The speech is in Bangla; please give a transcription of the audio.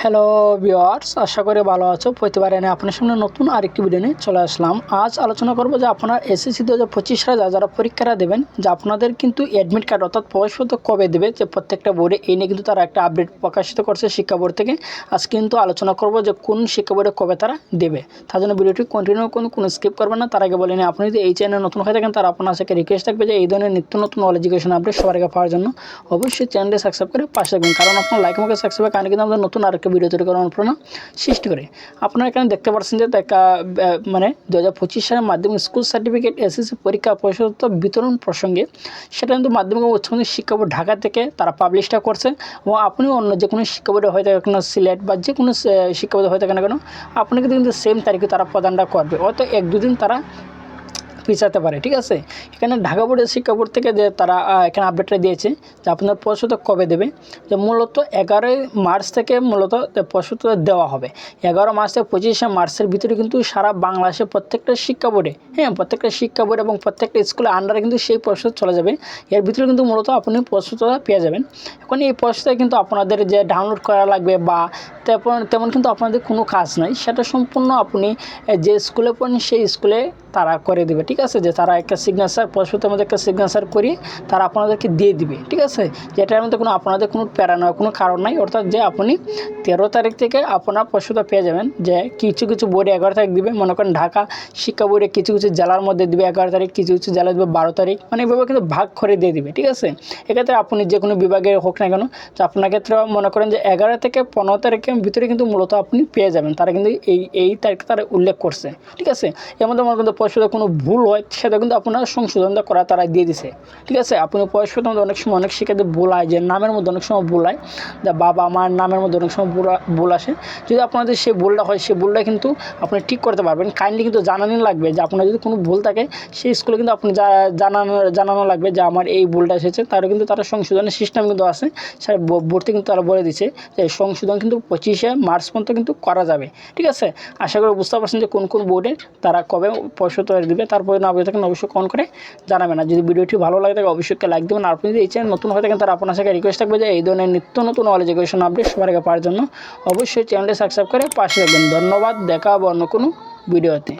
হ্যালো ভিওয়ার্স আশা করি ভালো আছো। প্রতিবার এনে আপনার সামনে নতুন আরেকটি ভিডিও নিয়ে চলে আসলাম। আজ আলোচনা করব যে আপনার এসএসসি দু হাজার পঁচিশ সালে যারা যারা পরীক্ষাটা দেবেন, যে আপনাদের কিন্তু অ্যাডমিট কার্ড অর্থাৎ প্রবেশপত্র কবে দেবে, যে প্রত্যেকটা বোর্ডে এই নিয়ে কিন্তু তারা একটা আপডেট প্রকাশিত করছে শিক্ষা বোর্ড থেকে। আজ কিন্তু আলোচনা করব যে কোন শিক্ষা বোর্ডে কবে তারা দেবে। তার জন্য ভিডিওটি কন্টিনিউ কোনো কোনো স্কিপ করবেন না। তার আগে বলেনি আপনি যদি এই চ্যানেলে নতুন হয়ে থাকেন তারা আপনার সাথে রিকোয়েস্ট থাকবে যে এই ধরনের নিত্য নতুন অল এডুকেশন আপডেট সবার আগে পাওয়ার জন্য। অবশ্যই চ্যানেলটি সাবস্ক্রাইব করে পাশে থাকবেন, কারণ আপনার লাইক আমাকে সাবস্ক্রাইব কারণে কিন্তু আমাদের নতুন আরেকটা ভিডিও তৈরি করার অনুপ্রেরণা সৃষ্টি করে। আপনারা এখানে দেখতে পাচ্ছেন যে মানে দু হাজার পঁচিশ সালের মাধ্যমিক স্কুল সার্টিফিকেট এসএসসি পরীক্ষা পরিষদ বিতরণ প্রসঙ্গে সেটা কিন্তু মাধ্যমিক ও উচ্চ মাধ্যমিক শিক্ষা বোর্ড ঢাকা থেকে তারা পাবলিশটা করছে এবং আপনিও অন্য যে কোনো শিক্ষা বোর্ডে হয়ে থাকে কোনো সিলেট বা যে কোনো শিক্ষা বোর্ডে হয়ে থাকে না কেন, আপনাকে কিন্তু সেম তারিখে তারা প্রদানটা করবে। হয়তো এক দুদিন তারা পিছাতে পারে, ঠিক আছে? এখানে ঢাকা বোর্ডের শিক্ষা বোর্ড থেকে যে তারা এখানে আপডেটটা দিয়েছে যে আপনার প্রশ্ন কবে দেবে? যে মূলত এগারোই মার্চ থেকে মূলত প্রশ্ন দেওয়া হবে। এগারো মার্চ থেকে পঁচিশে মার্চের ভিতরে কিন্তু সারা বাংলাদেশে প্রত্যেকটা শিক্ষা বোর্ডে হ্যাঁ প্রত্যেকটা শিক্ষা বোর্ড এবং প্রত্যেকটা স্কুলের আন্ডারে কিন্তু সেই প্রশ্ন চলে যাবে। এর ভিতরে কিন্তু মূলত আপনি প্রশ্নটা পেয়ে যাবেন। এখন এই প্রশ্নটা কিন্তু আপনাদের যে ডাউনলোড করা লাগবে বা তেমন কিন্তু আপনাদের কোনো কাজ নাই। সেটা সম্পূর্ণ আপনি যে স্কুলে পড়েন সেই স্কুলে তারা করে দেবে, ঠিক আছে যে তারা একটা সিগনেচার প্রশ্নতের মধ্যে একটা সিগনেচার করিয়ে তারা আপনাদেরকে দিয়ে দিবে, ঠিক আছে? যেটার মধ্যে কোনো আপনাদের কোনো প্যারা নেওয়ার কোনো কারণ নাই। অর্থাৎ যে আপনি তেরো তারিখ থেকে আপনার প্রশ্নটা পেয়ে যাবেন যে কিছু কিছু বোর্ডে এগারো তারিখ দিবে। মনে করেন ঢাকা শিক্ষা বোর্ডে কিছু কিছু জেলার মধ্যে দিবে এগারো তারিখ, কিছু কিছু জেলা দিবে বারো তারিখ। মানে এভাবে কিন্তু ভাগ করে দিয়ে দিবে, ঠিক আছে? এক্ষেত্রে আপনি যে কোনো বিভাগে হোক না কেন, তো আপনার ক্ষেত্রে মনে করেন যে এগারো থেকে পনেরো তারিখের ভিতরে কিন্তু মূলত আপনি পেয়ে যাবেন। তারা কিন্তু এই এই তারিখ তারা উল্লেখ করছে, ঠিক আছে? এর মধ্যে মনে করেন পয়সাতে কোনো ভুল হয়, সেটা কিন্তু আপনার সংশোধনটা করা তারা দিয়ে দিছে। ঠিক আছে? আপনি পয়সার মধ্যে অনেক সময় অনেক শিক্ষার্থী ভুল হয় যে নামের মধ্যে অনেক সময় বোলায় যে বাবা মার নামের মধ্যে অনেক সময় ভুল ভুল আসে। যদি আপনাদের সেই ভুলটা হয় সে ভুলটা কিন্তু আপনি ঠিক করতে পারবেন। কাইন্ডলি কিন্তু জানানো লাগবে যে আপনার যদি কোনো ভুল থাকে, সেই স্কুলে কিন্তু আপনি জানানো জানানো লাগবে যে আমার এই ভুলটা এসেছে। তারও কিন্তু তারা সংশোধনের সিস্টেম কিন্তু আছে। সেটা ভর্তি কিন্তু তারা বলে দিচ্ছে যে সংশোধন কিন্তু পঁচিশে মার্চ পর্যন্ত কিন্তু করা যাবে। ঠিক আছে? আশা করি বুঝতে পারছেন যে কোন কোন বোর্ডে তারা কবে পয়সা তৈরি দেবে। তারপরে না বলে থাকেন, অবশ্যই কমেন্ট করে জানাবেন। আর যদি ভিডিওটি ভালো লাগে থাকে, অবশ্যই লাইক দেবেন। আর আপনি যদি এই চ্যানেল নতুন হয়ে থাকেন তারা আপনার সাথে রিকোয়েস্ট থাকবে যে এই ধরনের নিত্য নতুন নলেজ এডুকেশন আপডেট সবার আগে পাওয়ার জন্য অবশ্যই চ্যানেলটি সাবস্ক্রাইব করে পাশে রাখবেন ধন্যবাদ, দেখা হবে অন্য কোনো ভিডিওতে